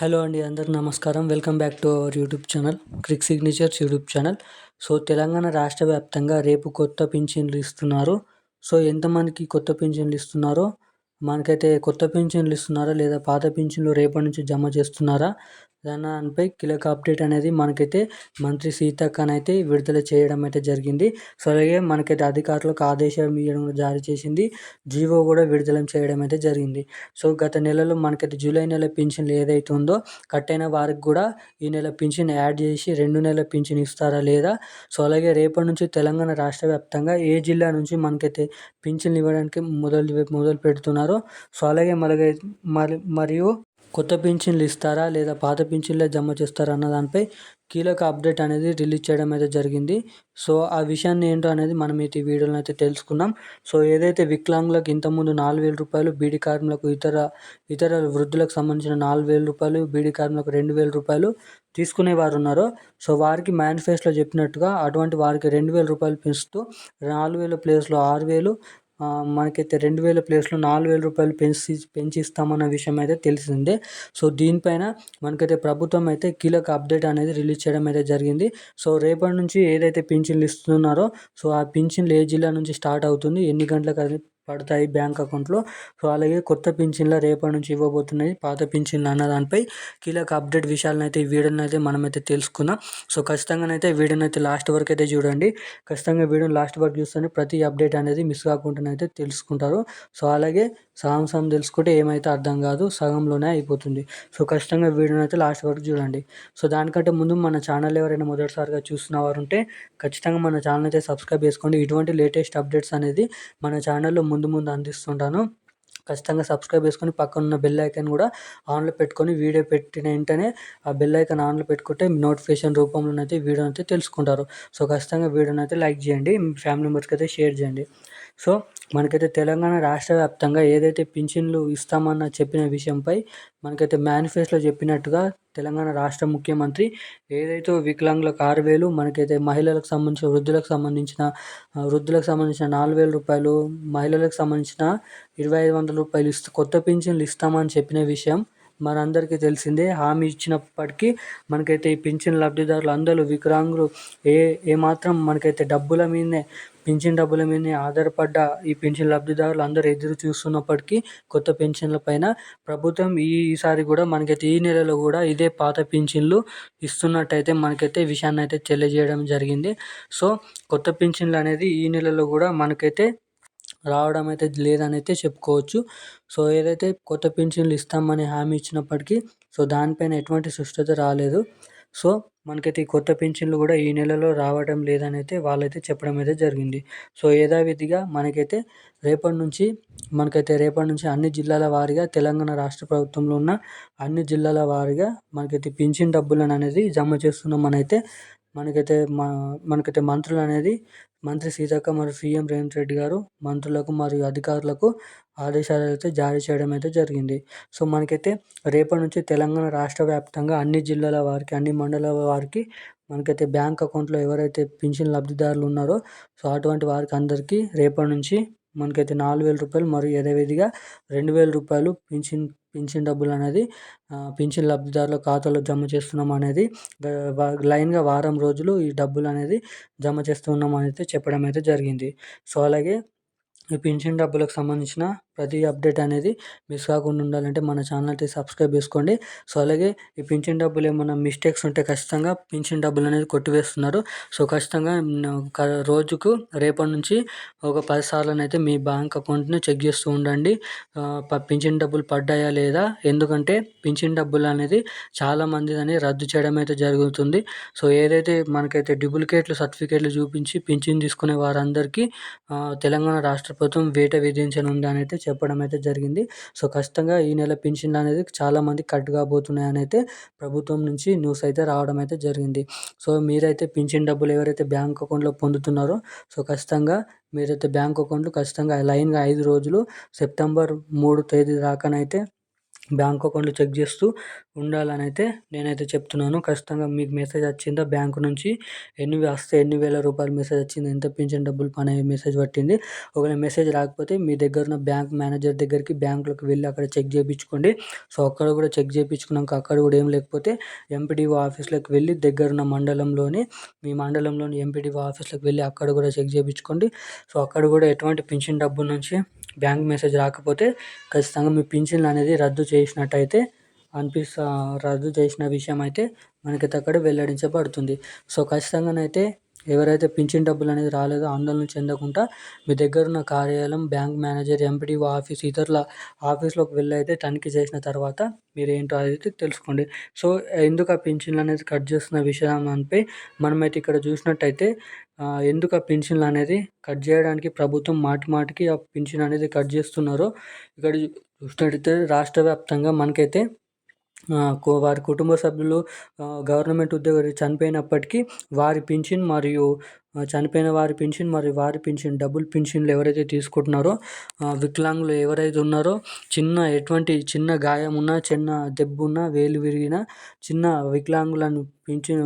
Hello అండి అందరికి నమస్కారం. Welcome back to our YouTube channel crick signatures YouTube channel. So Telangana రాష్ట్ర వ్యాప్తంగా రేపు కొత్త పింఛన్లు ఇస్తున్నారు. సో ఎంతమందికి కొత్త పింఛన్లు ఇస్తున్నారో మనకైతే కొత్త పింఛన్లు ఇస్తున్నారా లేదా పాత పింఛన్లు రేపటి నుంచి జమ చేస్తున్నారా దానిపై కీలక అప్డేట్ అనేది మనకైతే మంత్రి అయితే విడుదల చేయడం అయితే జరిగింది. సో అలాగే మనకైతే అధికారులకు ఆదేశం ఇవ్వడం జారీ చేసింది. జీవో కూడా విడుదల చేయడం అయితే జరిగింది. సో గత నెలలో మనకైతే జూలై నెల పింఛన్లు ఏదైతే ఉందో కట్ అయిన వారికి కూడా ఈ నెల పింఛన్ యాడ్ చేసి రెండు నెలల పింఛన్ ఇస్తారా లేదా? సో అలాగే రేపటి నుంచి తెలంగాణ రాష్ట్ర వ్యాప్తంగా ఏ జిల్లా నుంచి మనకైతే పింఛన్లు ఇవ్వడానికి మొదలు మొదలు పెడుతున్నారో సో అలాగే మరి మరియు కొత్త పింఛన్లు ఇస్తారా లేదా పాత పింఛన్లే జమ చేస్తారా అన్న దానిపై కీలక అప్డేట్ అనేది రిలీజ్ చేయడం అయితే జరిగింది. సో ఆ విషయాన్ని ఏంటో అనేది మనం ఈ వీడియోలో అయితే తెలుసుకున్నాం సో ఏదైతే వికలాంగులకు ఇంతకుముందు నాలుగు వేల రూపాయలు బీడీ కార్మికులకు ఇతర ఇతర వృద్ధులకు సంబంధించిన నాలుగు వేల రూపాయలు బీడీ కార్మికులకు రెండు వేల రూపాయలు తీసుకునేవారు ఉన్నారో సో వారికి మేనిఫెస్టోలో చెప్పినట్టుగా అటువంటి వారికి రెండు వేల రూపాయలు పెంచుతూ నాలుగు వేల ప్లేస్లో ఆరు వేలు మనకైతే రెండు వేల ప్లేస్లో నాలుగు వేల రూపాయలు పెంచి పెంచి ఇస్తామన్న విషయం అయితే తెలిసిందే. సో దీనిపైన మనకైతే ప్రభుత్వం అయితే కీలక అప్డేట్ అనేది రిలీజ్ చేయడం అయితే జరిగింది. సో రేపటి నుంచి ఏదైతే పింఛన్లు ఇస్తున్నారో సో ఆ పింఛన్లు ఏ జిల్లా నుంచి స్టార్ట్ అవుతుంది ఎన్ని గంటలకు పడతాయి బ్యాంక్ అకౌంట్లో. సో అలాగే కొత్త పింఛన్ల రేపటి నుంచి ఇవ్వబోతున్నాయి. పాత పింఛన్లు అన్న దానిపై కీలక అప్డేట్ విషయాలను అయితే ఈ వీడియోని అయితే మనమైతే తెలుసుకుందాం. సో ఖచ్చితంగానైతే వీడియోని అయితే లాస్ట్ వరకు అయితే చూడండి. ఖచ్చితంగా వీడియోని లాస్ట్ వరకు చూస్తేనే ప్రతి అప్డేట్ అనేది మిస్ కాకుండా అయితే తెలుసుకుంటారు. సో అలాగే సగం సగం తెలుసుకుంటే ఏమైతే అర్థం కాదు సగంలోనే అయిపోతుంది. సో ఖచ్చితంగా వీడియోని అయితే లాస్ట్ వరకు చూడండి. సో దానికంటే ముందు మన ఛానల్ ఎవరైనా మొదటిసారిగా చూస్తున్న వారు ఉంటే ఖచ్చితంగా మన ఛానల్ అయితే సబ్స్క్రైబ్ చేసుకోండి. ఇటువంటి లేటెస్ట్ అప్డేట్స్ అనేది మన ఛానల్లో ముందు ముందు ముందు అందిస్తుంటాను. ఖచ్చితంగా సబ్స్క్రైబ్ చేసుకొని పక్కన ఉన్న బెల్ ఐకాన్ కూడా ఆన్లో పెట్టుకొని వీడియో పెట్టిన వెంటనే ఆ బెల్ ఐకాన్ ఆన్లో పెట్టుకుంటే నోటిఫికేషన్ రూపంలోనైతే వీడియో అయితే తెలుసుకుంటారు. సో ఖచ్చితంగా వీడియోనైతే లైక్ చేయండి. మీ ఫ్యామిలీ మెంబర్స్కి అయితే షేర్ చేయండి. సో మనకైతే తెలంగాణ రాష్ట్ర వ్యాప్తంగా ఏదైతే పింఛన్లు ఇస్తామన్న చెప్పిన విషయంపై మనకైతే మేనిఫెస్టోలో చెప్పినట్టుగా తెలంగాణ రాష్ట్ర ముఖ్యమంత్రి ఏదైతే వికలాంగులకు ఆరు వేలు మనకైతే మహిళలకు సంబంధించిన వృద్ధులకు సంబంధించిన వృద్ధులకు సంబంధించిన నాలుగు వేల రూపాయలు మహిళలకు సంబంధించిన ఇరవై ఐదు వందల రూపాయలు ఇస్తూ కొత్త పింఛన్లు ఇస్తామని చెప్పిన విషయం మనందరికీ తెలిసిందే. హామీ ఇచ్చినప్పటికీ మనకైతే ఈ పింఛన్ లబ్ధిదారులు అందరూ వికలాంగులు ఏ ఏమాత్రం మనకైతే డబ్బుల మీదనే పింఛన్ డబ్బుల మీదనే ఆధారపడ్డ ఈ పెన్షన్ లబ్ధిదారులు అందరూ ఎదురు చూస్తున్నప్పటికీ కొత్త పెన్షన్ల పైన ప్రభుత్వం ఈసారి కూడా మనకైతే ఈ నెలలో కూడా ఇదే పాత పింఛన్లు ఇస్తున్నట్టయితే మనకైతే విషయాన్ని అయితే తెలియజేయడం జరిగింది. సో కొత్త పింఛన్లు అనేది ఈ నెలలో కూడా మనకైతే రావడం అయితే లేదని అయితే చెప్పుకోవచ్చు. సో ఏదైతే కొత్త పెన్షన్లు ఇస్తామని హామీ ఇచ్చినప్పటికీ సో దానిపైన ఎటువంటి సుష్టత రాలేదు. సో మనకైతే ఈ కొత్త పింఛన్లు కూడా ఈ నెలలో రావడం లేదని అయితే వాళ్ళైతే చెప్పడం అయితే జరిగింది. సో యథావిధిగా మనకైతే రేపటి నుంచి మనకైతే రేపటి నుంచి అన్ని జిల్లాల వారీగా తెలంగాణ రాష్ట్ర ప్రభుత్వంలో ఉన్న అన్ని జిల్లాల వారీగా మనకైతే పింఛన్ డబ్బులను అనేది జమ చేస్తున్నామని అయితే మనకైతే మా మనకైతే మంత్రులు అనేది మంత్రి సీతక్క మరియు సీఎం రేవంత్ రెడ్డి గారు మంత్రులకు మరియు అధికారులకు ఆదేశాలు అయితే జారీ చేయడం అయితే జరిగింది. సో మనకైతే రేపటి నుంచి తెలంగాణ రాష్ట్ర వ్యాప్తంగా అన్ని జిల్లాల వారికి అన్ని మండలాల వారికి మనకైతే బ్యాంక్ అకౌంట్లో ఎవరైతే పింఛన్ లబ్ధిదారులు ఉన్నారో సో అటువంటి వారికి అందరికీ రేపటి నుంచి మనకైతే నాలుగు వేల రూపాయలు మరియు యథావిధిగా రెండు వేల రూపాయలు పింఛన్ పింఛన్ డబ్బులు అనేది పింఛన్ లబ్ధిదారుల ఖాతాలో జమ చేస్తున్నాం అనేది లైన్గా వారం రోజులు ఈ డబ్బులు అనేది జమ చేస్తున్నాం అనేది చెప్పడం అయితే జరిగింది. సో అలాగే ఈ పింఛన్ డబ్బులకు సంబంధించిన ప్రతి అప్డేట్ అనేది మిస్ కాకుండా ఉండాలంటే మన ఛానల్కి అయితే సబ్స్క్రైబ్ చేసుకోండి. సో అలాగే ఈ పింఛన్ డబ్బులు ఏమైనా మిస్టేక్స్ ఉంటే ఖచ్చితంగా పింఛన్ డబ్బులు అనేది కొట్టివేస్తున్నారు. సో ఖచ్చితంగా రోజుకు రేపటి నుంచి ఒక పది సార్లు అయితే మీ బ్యాంక్ అకౌంట్ని చెక్ చేస్తూ ఉండండి. పింఛన్ డబ్బులు పడ్డాయా లేదా? ఎందుకంటే పింఛన్ డబ్బులు అనేది చాలామంది అని రద్దు చేయడం అయితే జరుగుతుంది. సో ఏదైతే మనకైతే డూప్లికేట్లు సర్టిఫికేట్లు చూపించి పింఛన్ తీసుకునే వారందరికీ తెలంగాణ రాష్ట్ర ప్రభుత్వం వేట విధించనుంది అని అయితే చెప్పడం అయితే జరిగింది. సో ఖచ్చితంగా ఈ నెల పెన్షన్లు అనేది చాలామంది కట్ కాబోతున్నాయని అయితే ప్రభుత్వం నుంచి న్యూస్ అయితే రావడం అయితే జరిగింది. సో మీరైతే పెన్షన్ డబ్బులు ఎవరైతే బ్యాంక్ అకౌంట్లో పొందుతున్నారో సో ఖచ్చితంగా మీరైతే బ్యాంక్ అకౌంట్లు ఖచ్చితంగా లైన్గా ఐదు రోజులు సెప్టెంబర్ మూడు తేదీ దాకానైతే బ్యాంక్ అకౌంట్లు చెక్ చేస్తూ ఉండాలని అయితే నేనైతే చెప్తున్నాను. ఖచ్చితంగా మీకు మెసేజ్ వచ్చిందా? బ్యాంకు నుంచి ఎన్ని వస్తే ఎన్ని వేల రూపాయలు మెసేజ్ వచ్చింది? ఎంత పింఛన్ డబ్బులు పని మెసేజ్ పట్టింది? ఒకవేళ మెసేజ్ రాకపోతే మీ దగ్గర ఉన్న బ్యాంక్ మేనేజర్ దగ్గరికి బ్యాంకులకు వెళ్ళి అక్కడ చెక్ చేయించుకోండి సో అక్కడ కూడా చెక్ చేయించుకున్నాక అక్కడ కూడా ఏం లేకపోతే ఎంపీడీఓ ఆఫీస్లోకి వెళ్ళి దగ్గరున్న మండలంలోని మీ మండలంలోని ఎంపీడీఓ ఆఫీస్లోకి వెళ్ళి అక్కడ కూడా చెక్ చేయించుకోండి సో అక్కడ కూడా ఎటువంటి పింఛన్ డబ్బు నుంచి బ్యాంక్ మెసేజ్ రాకపోతే ఖచ్చితంగా మీ పింఛన్లు అనేది రద్దు చేసినట్టయితే అనిపిస్తా రద్దు చేసిన విషయం అయితే మనకైతే అక్కడ వెల్లడించబడుతుంది. సో ఖచ్చితంగానైతే ఎవరైతే పింఛన్ డబ్బులు అనేది రాలేదో ఆందోళన చెందకుండా మీ దగ్గర ఉన్న కార్యాలయం బ్యాంక్ మేనేజర్ ఎంపీడీఓ ఆఫీస్ ఇతరుల ఆఫీస్లోకి వెళ్ళి అయితే తనిఖీ చేసిన తర్వాత మీరు ఏంటో అయితే తెలుసుకోండి. సో ఎందుకు ఆ పింఛన్లు అనేది కట్ చేస్తున్న విషయం అనిపై మనమైతే ఇక్కడ చూసినట్టయితే ఎందుకు ఆ పింఛన్లు అనేది కట్ చేయడానికి ప్రభుత్వం మాటి మాటికి ఆ పింఛన్ అనేది కట్ చేస్తున్నారో ఇక్కడ చూసినట్టయితే రాష్ట్ర వ్యాప్తంగా మనకైతే వారి కుటుంబ సభ్యులు గవర్నమెంట్ ఉద్యోగులు చనిపోయినప్పటికీ వారి పింఛన్ మరియు చనిపోయిన వారి పింఛన్ మరియు వారి పింఛన్ డబుల్ పింఛన్లు ఎవరైతే తీసుకుంటున్నారో వికలాంగులు ఎవరైతే ఉన్నారో చిన్న ఎటువంటి చిన్న గాయం ఉన్నా చిన్న దెబ్బ ఉన్నా వేలు విరిగిన చిన్న వికలాంగులను పింఛన్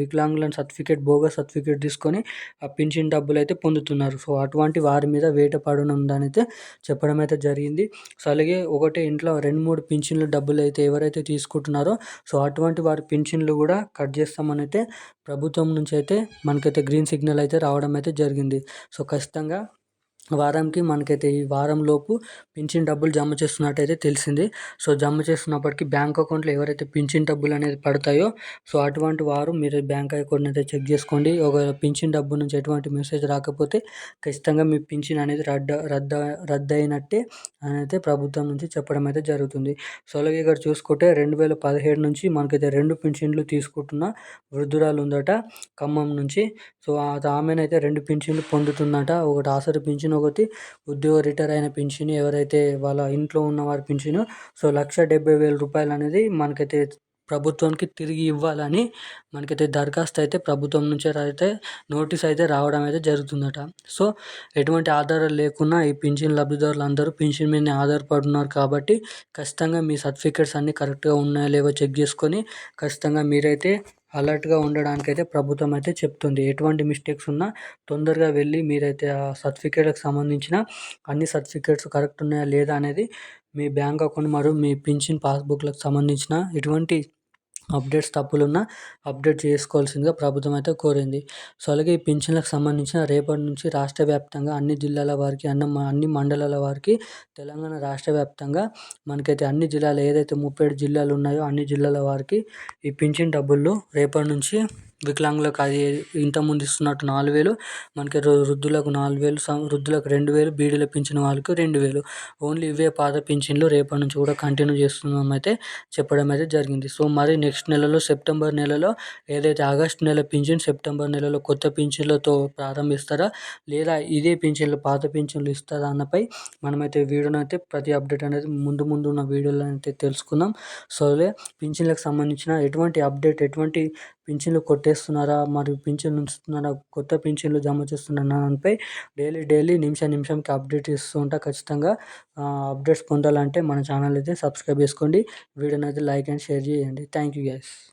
వికలాంగులను సర్టిఫికేట్ బోగస్ సర్టిఫికేట్ తీసుకొని ఆ పింఛన్ డబ్బులు అయితే పొందుతున్నారు. సో అటువంటి వారి మీద వేట పడనుందని అయితే చెప్పడం అయితే జరిగింది. సో అలాగే ఒకటే ఇంట్లో రెండు మూడు పింఛన్లు డబ్బులు అయితే ఎవరైతే తీసుకుంటున్నారో సో అటువంటి వారి పింఛన్లు కూడా కట్ చేస్తామని అయితే ప్రభుత్వం నుంచి అయితే మనకైతే గ్రీన్ సిగ్నల్ అయితే రావడం అయితే జరిగింది. సో ఖచ్చితంగా వారానికి మనకైతే ఈ వారం లోపు పింఛన్ డబ్బులు జమ చేస్తున్నట్టయితే తెలిసింది. సో జమ చేస్తున్నప్పటికీ బ్యాంక్ అకౌంట్లో ఎవరైతే పింఛన్ డబ్బులు అనేది పడతాయో సో అటువంటి వారు మీరు బ్యాంక్ అకౌంట్ని అయితే చెక్ చేసుకోండి. ఒకవేళ పింఛన్ డబ్బు నుంచి ఎటువంటి మెసేజ్ రాకపోతే ఖచ్చితంగా మీ పింఛన్ అనేది రద్ద రద్ద రద్దు అయినట్టే అయితే ప్రభుత్వం నుంచి చెప్పడం అయితే జరుగుతుంది. సో అలాగే ఇక్కడ చూసుకుంటే రెండు వేల పదిహేడు నుంచి మనకైతే రెండు పింఛన్లు తీసుకుంటున్న వృద్ధురాలు ఉందట ఖమ్మం నుంచి. సో ఆమెనైతే రెండు పింఛన్లు పొందుతుందట. ఒకటి ఆసరి పింఛన్ ఒకటి ఉద్యోగ రిటైర్ అయిన పింఛను ఎవరైతే వాళ్ళ ఇంట్లో ఉన్న వారి పింఛను సో లక్ష డెబ్బై వేల రూపాయలు అనేది మనకైతే ప్రభుత్వానికి తిరిగి ఇవ్వాలని మనకైతే దరఖాస్తు అయితే ప్రభుత్వం నుంచి అయితే నోటీస్ అయితే రావడం అయితే జరుగుతుందట. సో ఎటువంటి ఆధారాలు లేకున్నా ఈ పింఛన్ లబ్ధిదారులు అందరూ పింఛన్ మీద ఆధారపడున్నారు కాబట్టి ఖచ్చితంగా మీ సర్టిఫికేట్స్ అన్నీ కరెక్ట్గా ఉన్నాయో లేవో చెక్ చేసుకొని ఖచ్చితంగా మీరైతే అలర్ట్గా ఉండడానికైతే ప్రభుత్వం అయితే చెప్తుంది. ఎటువంటి మిస్టేక్స్ ఉన్నా తొందరగా వెళ్ళి మీరైతే ఆ సర్టిఫికేట్కి సంబంధించిన అన్ని సర్టిఫికేట్స్ కరెక్ట్ ఉన్నాయా లేదా అనేది మీ బ్యాంక్ అకౌంట్ మరియు మీ పింఛన్ పాస్బుక్లకు సంబంధించిన ఎటువంటి అప్డేట్స్ తప్పులున్న అప్డేట్ చేసుకోవాల్సిందిగా ప్రభుత్వం అయితే కోరింది. సో అలాగే ఈ పింఛన్లకు సంబంధించిన రేపటి నుంచి రాష్ట్ర వ్యాప్తంగా అన్ని జిల్లాల వారికి అన్న అన్ని మండలాల వారికి తెలంగాణ రాష్ట్ర వ్యాప్తంగా మనకైతే అన్ని జిల్లాలు ఏదైతే ముప్పై ఏడు జిల్లాలు ఉన్నాయో అన్ని జిల్లాల వారికి ఈ పింఛన్ డబ్బులు రేపటి నుంచి వికలాంగులకు అది ఇంతకుముందు ఇస్తున్నట్టు నాలుగు వేలు మనకి వృద్ధులకు నాలుగు వేలు వృద్ధులకు రెండు వేలు బీడీలో పింఛన్ వాళ్ళకు రెండు వేలు. ఓన్లీ ఇవే పాత పింఛన్లు రేపటి నుంచి కూడా కంటిన్యూ చేస్తున్నాం అయితే చెప్పడం అయితే జరిగింది. సో మరి నెక్స్ట్ నెలలో సెప్టెంబర్ నెలలో ఏదైతే ఆగస్ట్ నెల పింఛన్ సెప్టెంబర్ నెలలో కొత్త పింఛన్లతో ప్రారంభిస్తారా? లేదా ఇదే పింఛన్లు పాత పింఛన్లు ఇస్తారా అన్నపై మనమైతే వీడియోనైతే అయితే ప్రతి అప్డేట్ అనేది ముందు ముందు ఉన్న వీడియోలో అయితే తెలుసుకుందాం. సోలే పింఛన్లకు సంబంధించిన ఎటువంటి అప్డేట్ ఎటువంటి పింఛన్లు కొట్టేస్తున్నారా? మరియు పింఛన్లు ఉంచుతున్నారా? కొత్త పింఛన్లు జమ చేస్తున్నారా? దానిపై డైలీ డైలీ నిమిషం నిమిషంకి అప్డేట్ ఇస్తూ ఉంటా. ఖచ్చితంగా అప్డేట్స్ పొందాలంటే మన ఛానల్ అయితే సబ్స్క్రైబ్ చేసుకోండి. వీడియోని అయితే లైక్ అండ్ షేర్ చేయండి. Thank you guys.